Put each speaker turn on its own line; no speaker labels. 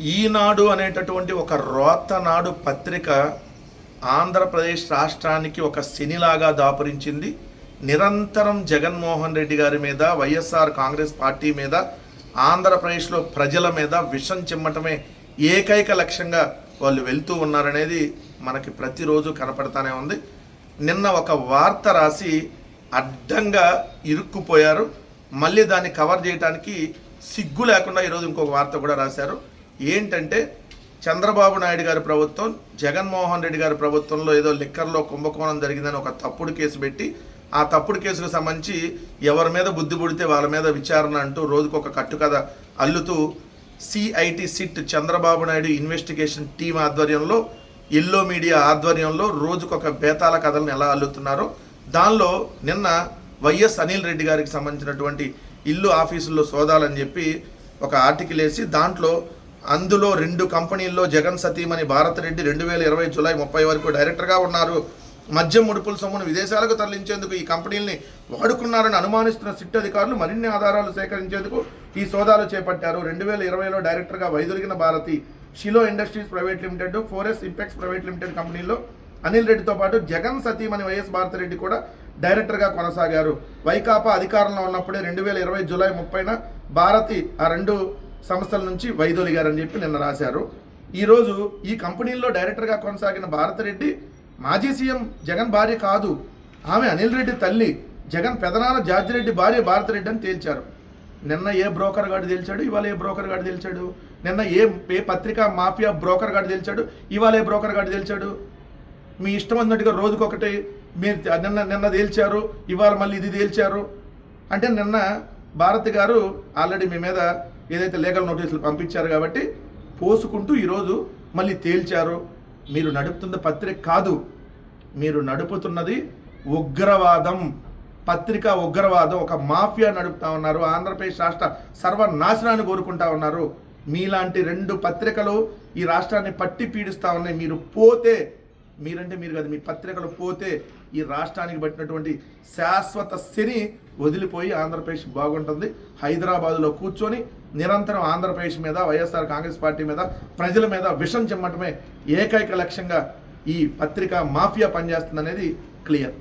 ఈనాడు అనేటటువంటి ఒక రోతనాడు పత్రిక ఆంధ్రప్రదేశ్ రాష్ట్రానికి ఒక శనిలాగా దాపురించింది. నిరంతరం జగన్మోహన్ రెడ్డి గారి మీద వైఎస్ఆర్ కాంగ్రెస్ పార్టీ మీద ఆంధ్రప్రదేశ్లో ప్రజల మీద విషం చిమ్మటమే ఏకైక లక్ష్యంగా వాళ్ళు వెళ్తూ ఉన్నారనేది మనకి ప్రతిరోజు కనపడతానే ఉంది. నిన్న ఒక వార్త రాసి అడ్డంగా ఇరుక్కుపోయారు. మళ్ళీ దాన్ని కవర్ చేయడానికి సిగ్గు లేకుండా ఈరోజు ఇంకొక వార్త కూడా రాశారు. ఏంటంటే చంద్రబాబు నాయుడు గారి ప్రభుత్వం జగన్మోహన్ రెడ్డి గారి ప్రభుత్వంలో ఏదో లిక్కర్లో కుంభకోణం జరిగిందని ఒక తప్పుడు కేసు పెట్టి ఆ తప్పుడు కేసుకు సంబంధించి ఎవరి మీద బుద్ధి పుడితే వాళ్ళ మీద విచారణ అంటూ రోజుకొక కట్టుకథ అల్లుతూ CID SIT Chandrababu Naidu investigation team ఆధ్వర్యంలో ఎల్లో మీడియా ఆధ్వర్యంలో రోజుకొక బేతాల కథలను ఎలా అల్లుతున్నారో దానిలో నిన్న వైఎస్ అనిల్ రెడ్డి గారికి సంబంధించినటువంటి ఇల్లు ఆఫీసుల్లో సోదాలని చెప్పి ఒక ఆర్టికల్ వేసి దాంట్లో అందులో రెండు కంపెనీల్లో జగన్ సతీమణి భారత రెడ్డి రెండు వేల ఇరవై జూలై ముప్పై వరకు డైరెక్టర్గా ఉన్నారు. మద్యం ముడుపుల సొమ్మును విదేశాలకు తరలించేందుకు ఈ కంపెనీల్ని వాడుకున్నారని అనుమానిస్తున్న సిట్ అధికారులు మరిన్ని ఆధారాలు సేకరించేందుకు ఈ సోదాలు చేపట్టారు. రెండు వేల ఇరవైలో డైరెక్టర్గా వైదొలిగిన Bharathi Shilo industries private limited Fores impex private limited కంపెనీలో అనిల్ రెడ్డితో పాటు జగన్ సతీమణి వైఎస్ భారతిరెడ్డి కూడా డైరెక్టర్గా కొనసాగారు. వైకాపా అధికారంలో ఉన్నప్పుడే రెండు వేల ఇరవై జూలై ముప్పైన భారతి ఆ రెండు సంస్థల నుంచి వైదొలిగారని చెప్పి నిన్న రాశారు. ఈరోజు ఈ కంపెనీల్లో డైరెక్టర్గా కొనసాగిన భారతరెడ్డి మాజీ సీఎం జగన్ భార్య కాదు. ఆమె అనిల్ రెడ్డి తల్లి జగన్ పెదనాన్న జార్జిరెడ్డి భార్య భారతరెడ్డి అని తేల్చారు. నిన్న ఏ బ్రోకర్ గాడు తేల్చాడు? ఇవాళ ఏ బ్రోకర్ గాడు తెలిచాడు? నిన్న ఏ ఏ పత్రికా మాఫియా బ్రోకర్ గాడు తెలిచాడు? ఇవాళ ఏ బ్రోకర్ గాడు తెలిచాడు? మీ ఇష్టం అన్నట్టుగా రోజుకొకటి మీరు నిన్న నిన్న తేల్చారు ఇవాళ మళ్ళీ ఇది తేల్చారు. అంటే నిన్న భారతి గారు ఆల్రెడీ మీ మీద ఏదైతే లీగల్ నోటీసులు పంపించారు కాబట్టి పోసుకుంటూ ఈరోజు మళ్ళీ తేల్చారు. మీరు నడుపుతున్న పత్రిక కాదు. మీరు నడుపుతున్నది ఉగ్రవాదం. పత్రిక ఉగ్రవాదం. ఒక మాఫియా నడుపుతా ఉన్నారు. ఆంధ్రప్రదేశ్ రాష్ట్ర సర్వనాశనాన్ని కోరుకుంటా ఉన్నారు. మీలాంటి రెండు పత్రికలు ఈ రాష్ట్రాన్ని పట్టి పీడిస్తా ఉన్నాయి. మీరు పోతే మీరంటే మీరు కాదు మీ పత్రికలు పోతే ఈ రాష్ట్రానికి పట్టినటువంటి శాశ్వత శని వదిలిపోయి ఆంధ్రప్రదేశ్ బాగుంటుంది. హైదరాబాదులో కూర్చొని నిరంతరం ఆంధ్రప్రదేశ్ మీద వైఎస్ఆర్ కాంగ్రెస్ పార్టీ మీద ప్రజల మీద విషం చెమ్మటమే ఏకైక లక్ష్యంగా ఈ పత్రిక మాఫియా పనిచేస్తుందనేది క్లియర్.